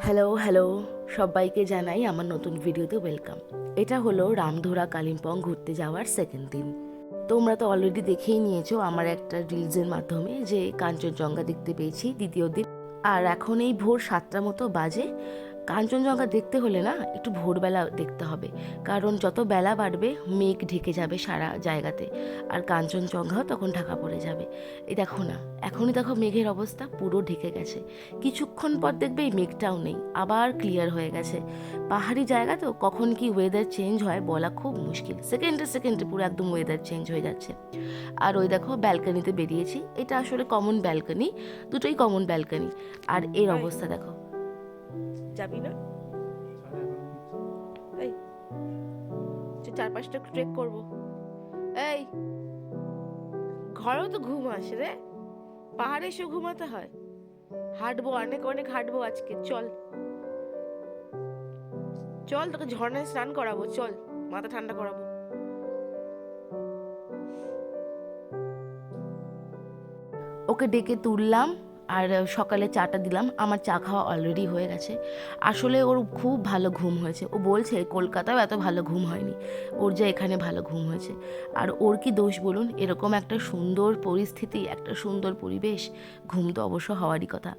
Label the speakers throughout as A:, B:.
A: Hello hello. সবাইকে জানাই আমার নতুন ভিডিওতে ওয়েলকাম। এটা হলো রামধুরা কালিম্পং ঘুরতে যাওয়ার সেকেন্ড দিন। তোমরা তো অলরেডি দেখেই নিয়েছো আমার একটা রিলসের মাধ্যমে যে কাঞ্চনজঙ্ঘা দেখতে পেয়েছি দ্বিতীয় দিন। আর এখন এই ভোর সাতটা মতো বাজে। কাঞ্চনজঙ্ঘা দেখতে হলে না একটু ভোরবেলা দেখতে হবে। কারণ যত বেলা বাড়বে মেঘ ঢেকে যাবে সারা জায়গাতে। আর কাঞ্চনজঙ্ঘাও তখন ঢাকা পড়ে যাবে। এই দেখো না এখনই দেখো মেঘের অবস্থা পুরো ঢেকে গেছে। কিছুক্ষণ পর দেখবে এই মেঘটাও নেই আবার ক্লিয়ার হয়ে গেছে। পাহাড়ি জায়গা তো কখন কি ওয়েদার চেঞ্জ হয় বলা খুব মুশকিল। সেকেন্ডে সেকেন্ডে পুরো একদম ওয়েদার চেঞ্জ হয়ে যাচ্ছে। আর ওই দেখো ব্যালকানিতে বেরিয়েছি। এটা আসলে কমন ব্যালকানি দুটোই কমন ব্যালকানি আর এর অবস্থা দেখো। যাবি না? এই চার পাঁচটা ট্রেক করব। এই, ঘরেও তো ঘুম আসে রে। পাহাড়ে এসে ঘুমাতে হয়। হাঁটবো, অনেক অনেক হাঁটবো আজকে। চল। চল, তোকে ঝর্ণায় স্নান করাবো। চল, মাথা ঠান্ডা করাবো। ওকে ডেকে তুললাম। আর সকালে চাটা দিলাম। আমার চা খাওয়া অলরেডি হয়ে গেছে। আসলে ওর খুব ভালো ঘুম হয়েছে। ও বলছে, কলকাতাও এত ভালো ঘুম হয়নি। ওর যা এখানে ভালো ঘুম হয়েছে। আর ওর কি দোষ বলুন? এরকম একটা সুন্দর পরিস্থিতি, একটা সুন্দর পরিবেশ, ঘুম তো অবশ্য হওয়ারই কথা।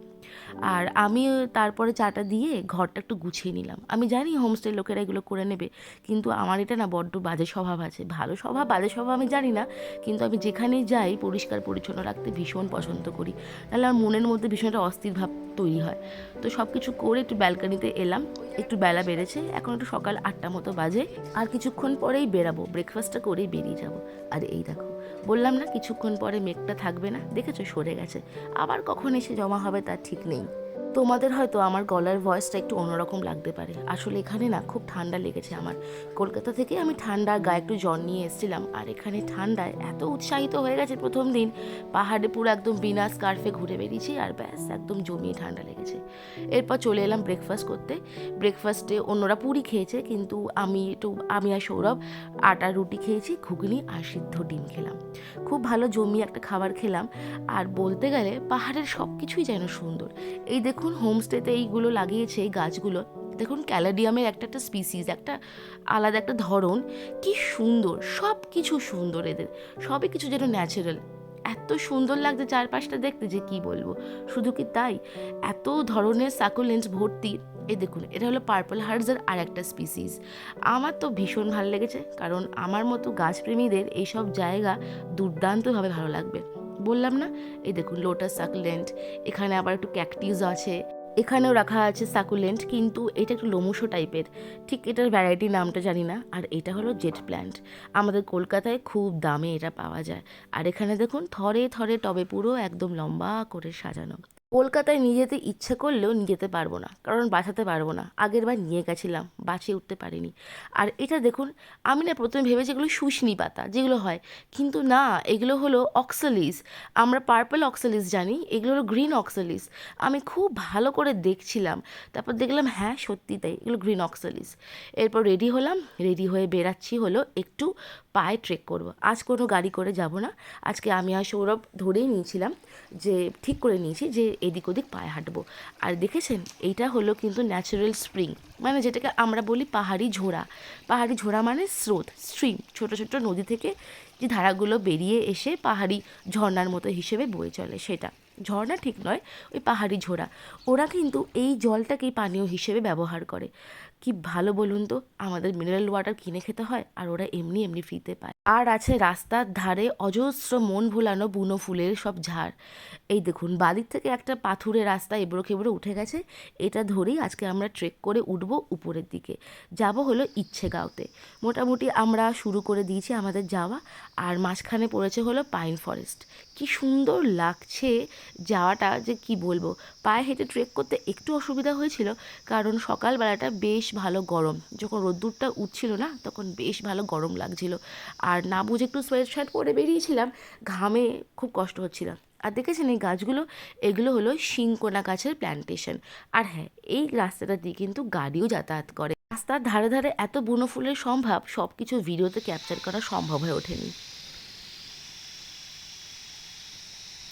A: আর আমি তারপরে চাটা দিয়ে ঘরটা একটু গুছিয়ে নিলাম। আমি জানি হোমস্টে লোকেরা এগুলো করে নেবে, কিন্তু আমার এটা না বড্ড বাজে স্বভাব আছে। ভালো স্বভাব, বাজে স্বভাব আমি জানি না, কিন্তু আমি যেখানেই যাই পরিষ্কার পরিচ্ছন্ন রাখতে ভীষণ পছন্দ করি। তাহলে আমার মনের মধ্যে ভীষণ একটা অস্থির ভাব তৈরি হয়। তো সব কিছু করে একটু ব্যালকানিতে এলাম। একটু বেলা বেড়েছে, এখন একটু সকাল আটটা মতো বাজে, আর কিছুক্ষণ পরেই বেরাবো ব্রেকফাস্টটা করেই বেরিয়ে যাব। আর এই দেখো, বললাম না কিছুক্ষণ পরে মেঘটা থাকবে না, দেখেছ সরে গেছে, আবার কখন এসে জমা হবে তার ঠিক নেই। তোমাদের হয়তো আমার গলার ভয়েসটা একটু অন্যরকম লাগতে পারে। আসলে এখানে না খুব ঠান্ডা লেগেছে আমার। কলকাতা থেকে আমি ঠান্ডা গায়ে একটু জ্বর নিয়ে এসেছিলাম। আর এখানে ঠান্ডায় এত উৎসাহিত হয়ে গেছে প্রথম দিন। পাহাড়ে পুরো একদম বিনা স্কার্ফে ঘুরে বেরিয়েছি আর ব্যাস, একদম জমিয়ে ঠান্ডা লেগেছে। এরপর চলে এলাম ব্রেকফাস্ট করতে। ব্রেকফাস্টে অন্যরা পুরি খেয়েছে, কিন্তু আমি একটু, আমি আর সৌরভ আটা, রুটি খেয়েছি, ঘুগনি আর সিদ্ধ ডিম খেলাম। খুব ভালো জমিয়ে একটা খাবার খেলাম। আর বলতে গেলে পাহাড়ের সব কিছুই যেন সুন্দর। এই দেখুন হোমস্টেতে এইগুলো লাগিয়েছে এই গাছগুলো। দেখুন ক্যালাডিয়ামের একটা একটা স্পিসিস একটা আলাদা একটা ধরন। কি সুন্দর সব কিছু সুন্দর এদের। সবই কিছু যেন ন্যাচারাল এত সুন্দর লাগছে চারপাশটা দেখতে যে কি বলব। শুধু কি তাই? এত ধরনের সাকুলেন্স ভর্তি। এই দেখুন, এটা হলো পার্পল হার্টসের আর একটা স্পিসিস আমার তো ভীষণ ভালো লেগেছে, কারণ আমার মতো গাছপ্রেমীদের এইসব জায়গা দুর্দান্তভাবে ভালো লাগবে। বললাম না? এই দেখুন লোটাস সাকুলেন্ট এখানে আবার একটু ক্যাকটিস আছে, এখানেও রাখা আছে সাকুলেন্ট কিন্তু এটা একটু লোমুসো টাইপের ঠিক এটার ভ্যারাইটি নামটা জানি না, আর এটা হলো জেট প্ল্যান্ট আমাদের কলকাতায় খুব দামে এটা পাওয়া যায়। আর এখানে দেখুন, থরে থরে টবে পুরো একদম লম্বা করে সাজানো। কলকাতায় নিয়ে যেতে ইচ্ছে করলেও নিয়ে যেতে পারব না, কারণ বাঁচাতে পারব না। আগের বার নিয়ে গেছিলাম, বাঁচিয়ে উঠতে পারিনি। আর এটা দেখুন, আমি না প্রথমে ভেবেছি এগুলো শুশনি পাতা, যেগুলো হয়। কিন্তু না, এগুলো হলো অক্সালিস। আমরা পার্পল অক্সালিস জানি, এগুলো হলো গ্রিন অক্সালিস। আমি খুব ভালো করে দেখছিলাম, তারপর দেখলাম হ্যাঁ সত্যি তাই, এগুলো গ্রিন অক্সালিস। এরপর রেডি হলাম, রেডি হয়ে বেরাচ্ছি হলো একটু পায়ে ট্রেক করব। আজ কোনো গাড়ি করে যাব না, আজকে আমি আর সৌরভ ধরেই নিয়েছিলাম যে, ঠিক করে নিয়েছি যে এদিক ওদিক পায়ে হাঁটবো। আর দেখেছেন? এইটা হলো কিন্তু ন্যাচারাল স্প্রিং মানে যেটাকে আমরা বলি পাহাড়ি ঝোড়া। পাহাড়ি ঝোড়া মানে স্রোত স্ট্রিম ছোট ছোট নদী থেকে যে ধারাগুলো বেরিয়ে এসে পাহাড়ি ঝর্ণার মতো হিসেবে বয়ে চলে সেটা। ঝর্ণা ঠিক নয়, ওই পাহাড়ি ঝোড়া। ওরা কিন্তু এই জলটাকেই পানীয় হিসেবে ব্যবহার করে। কি ভালো বলুন তো? আমাদের মিনারেল ওয়াটার কিনে খেতে হয় আর ওরা এমনি এমনি ফ্রিতে পায়। আর আছে রাস্তার ধারে অজস্র মন ভোলানো বুনো ফুলের সব ঝাড়। এই দেখুন, বাদিক থেকে একটা পাথুরে রাস্তা এবড়ো খেবড়ো উঠে গেছে। এটা ধরেই আজকে আমরা ট্রেক করে উঠব উপরের দিকে। যাব হলো ইচ্ছে গাঁওতে মোটামুটি আমরা শুরু করে দিয়েছি আমাদের যাওয়া। আর মাঝখানে পড়েছে হলো পাইন ফরেস্ট কি সুন্দর লাগছে যাওয়াটা যে কি বলব? পায়ে হেঁটে ট্রেক করতে একটু অসুবিধা হয়েছিল। কারণ সকালবেলাটা বেশ ভালো গরম। যখন রোদ্দুরটা উঠছিল না তখন বেশ ভালো গরম লাগছিল। আর না বুঝে একটু সোয়েট শার্ট পরে বেরিয়েছিলাম ঘামে খুব কষ্ট হচ্ছিল আর দেখেছেন এই গাছগুলো? এগুলো হলো শিংকোনা গাছের প্ল্যান্টেশন আর হ্যাঁ এই রাস্তাটা দিয়ে কিন্তু গাড়িও যাতায়াত করে। রাস্তার ধারে ধারে এত বুনো ফুলের সম্ভব সব কিছু ভিডিওতে ক্যাপচার করা সম্ভব হয়ে ওঠেনি।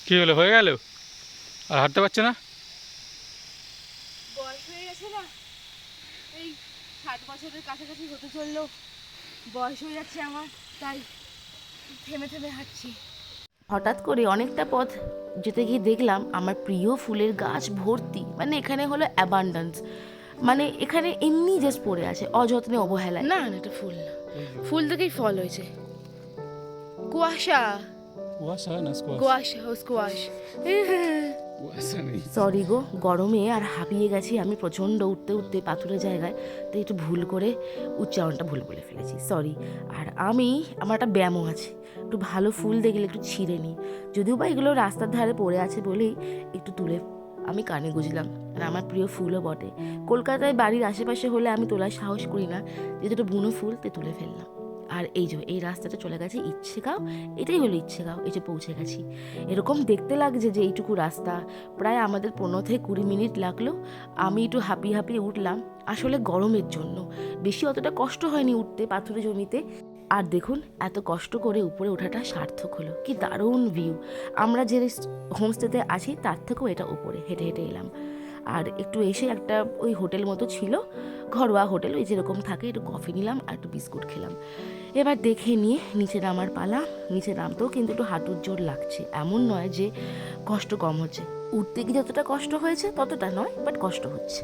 B: কি হলো? হয়ে গেল? আর হাঁটতে পারছে না?
A: বয়স হয়ে গেছে না? এই ষাট বছরের কাছাকাছি হতে চলল। বয়স হয়ে যাচ্ছে আমার তাই থেমে থেমে হাঁটছি। হঠাৎ করে অনেকটা পথ যেতে গিয়ে দেখলাম আমার প্রিয় ফুলের গাছ ভর্তি মানে এখানে হলো অ্যাবান্ডান্স মানে এখানে এমনি জাস্ট পড়ে আছে অযত্নে অবহেলায়। না না এটা ফুল না। ফুল থেকেই ফল হয়েছে। কুয়াশা।
B: কুয়াশা না স্কোয়াশ
A: কুয়াশা ও স্কোয়াশ সরি গো, গরমে আর হাঁপিয়ে গেছি আমি প্রচণ্ড উঠতে উঠতে পাথুরের জায়গায়, তো একটু ভুল করে উচ্চারণটা ভুল বলে ফেলেছি সরি আর আমি, আমার একটা ব্যায়ামও আছে, একটু ভালো ফুল দেখলে একটু ছিঁড়ে নিই। যদিও বা এগুলো রাস্তার ধারে পড়ে আছে বলেই একটু তুলে আমি কানে গুজলাম, আর আমার প্রিয় ফুলও বটে। কলকাতায় বাড়ির আশেপাশে হলে আমি তোলার সাহস করি না, যেহেতু বুনো ফুল, তে তুলে ফেললাম। আর এই যে, এই রাস্তাটা চলে গেছে ইচ্ছেগাঁও। এটাই হলো ইচ্ছেগাঁও, এই যে পৌঁছে গেছি। এরকম দেখতে লাগছে যে এইটুকু রাস্তা। প্রায় আমাদের পনেরো থেকে কুড়ি মিনিট লাগল। আমি একটু হাঁপিয়ে হাঁপিয়ে উঠলাম। আসলে গরমের জন্য। বেশি অতটা কষ্ট হয়নি উঠতে পাথুরে জমিতে। আর দেখুন, এত কষ্ট করে উপরে ওঠাটা সার্থক হলো। কি দারুণ ভিউ আমরা যে হোমস্টেতে আছি, তার থেকেও এটা উপরে, হেঁটে হেঁটে এলাম। আর একটু এসে একটা ওই হোটেল মতো ছিল। ঘরোয়া হোটেল, ওই যেরকম থাকে, একটু কফি নিলাম আর একটু বিস্কুট খেলাম। এবার দেখে নিয়ে নিচে নামার পালা, নিচে নামতেও কিন্তু একটু হাঁটুর জোর লাগছে। এমন নয় যে কষ্ট কম হচ্ছে। উঠতে গিয়ে যতটা কষ্ট হয়েছে ততটা নয় বাট কষ্ট হচ্ছে।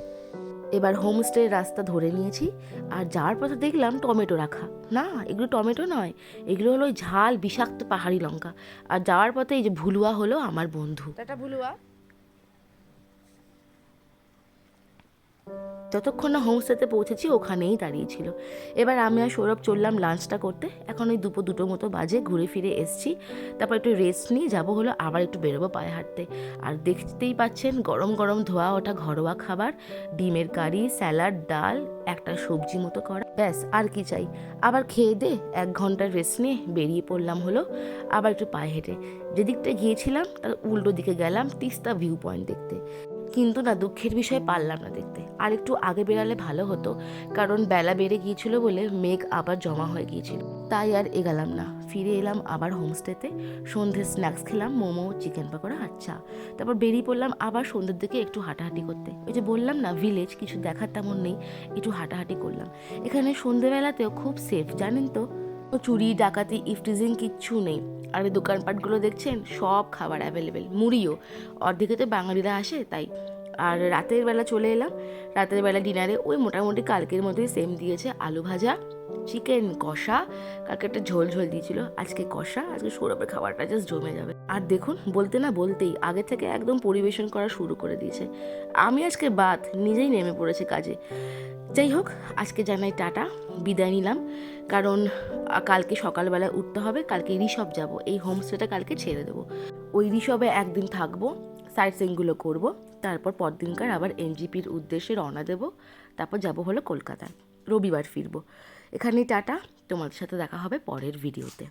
A: এবার হোমস্টের রাস্তা ধরে নিয়েছি, আর যাওয়ার পথে দেখলাম টমেটো রাখা। না, এগুলো টমেটো নয়, এগুলো হলো ঝাল, বিষাক্ত পাহাড়ি লঙ্কা। আর যাওয়ার পথে এই যে ভুলুয়া হলো আমার বন্ধু।
C: ভুলুয়া?
A: যতক্ষণ না হোমস্টেতে পৌঁছেছি, ওখানেই দাঁড়িয়েছিল এবার আমি আর সৌরভ চললাম লাঞ্চটা করতে। এখন ওই দুপুর দুটো মতো বাজে, ঘুরে ফিরে এসছি। তারপর একটু রেস্ট নিয়ে যাব হলো, আবার একটু বেরোবো পায়ে হাঁটতে। আর দেখতেই পাচ্ছেন, গরম গরম ধোয়া ওটা ঘরোয়া খাবার, ডিমের কারি, স্যালাড, ডাল, একটা সবজি মতো করা। ব্যাস, আর কি চাই। আবার খেয়ে দে, এক ঘণ্টার রেস্ট নিয়ে বেরিয়ে পড়লাম হলো, আবার একটু পায়ে হেঁটে। যেদিকটা গিয়েছিলাম, তার উল্টো দিকে গেলাম, তিস্তা ভিউ পয়েন্ট দেখতে। কিন্তু না দুঃখের বিষয় পারলাম না দেখতে। আর একটু আগে বেরালে ভালো হতো, কারণ বেলা বেড়ে গিয়েছিল বলে মেঘ আবার জমা হয়ে গিয়েছিল। তাই আর এগালাম না। ফিরে এলাম আবার হোমস্টেতে। সন্ধ্যে স্ন্যাক্স খেলাম, মোমো, চিকেন পকোড়া আর চা। তারপর বেরিয়ে পড়লাম আবার সন্ধ্যের দিকে একটু হাঁটাহাঁটি করতে। ওই যে বললাম না ভিলেজ কিছু দেখার তেমন নেই, একটু হাঁটাহাঁটি করলাম। এখানে সন্ধ্যেবেলাতেও খুব সেফ জানেন তো? চুরি, ডাকাতি, ইফটিজিং কিচ্ছু নেই। আর এই দোকানপাটগুলো দেখছেন? সব খাবার অ্যাভেলেবেল মুড়িও। অর্ধেকে তো বাঙালিরা আসে, তাই। আর রাতের বেলা চলে এলাম। রাতের বেলা ডিনারে ওই মোটামুটি কালকের মতোই সেম দিয়েছে আলু ভাজা। চিকেন কষা, কালকে একটা ঝোল ঝোল দিয়েছিল, আজকে কষা, আজকে সৌরভের খাবারটা জাস্ট জমে যাবে। আর দেখুন, বলতে না বলতেই আগে থেকে একদম পরিবেশন করা শুরু করে দিয়েছে। আমি আজকে বাদ, নিজেই নেমে পড়েছে কাজে। যাই হোক, আজকে জানাই টাটা, বিদায় নিলাম। কারণ কালকে সকালবেলায় উঠতে হবে, কালকে ঋষভ যাব। এই হোমস্টেটা কালকে ছেড়ে দেবো। ওই ঋষভে একদিন থাকব সাইট সিনগুলো করব, তারপর পরদিনকার আবার এনজিপির উদ্দেশ্যে রওনা দেব, তারপর যাব হলো কলকাতায়। রবিবার ফিরবো। এখানেই টাটা। তোমাদের সাথে দেখা হবে পরের ভিডিওতে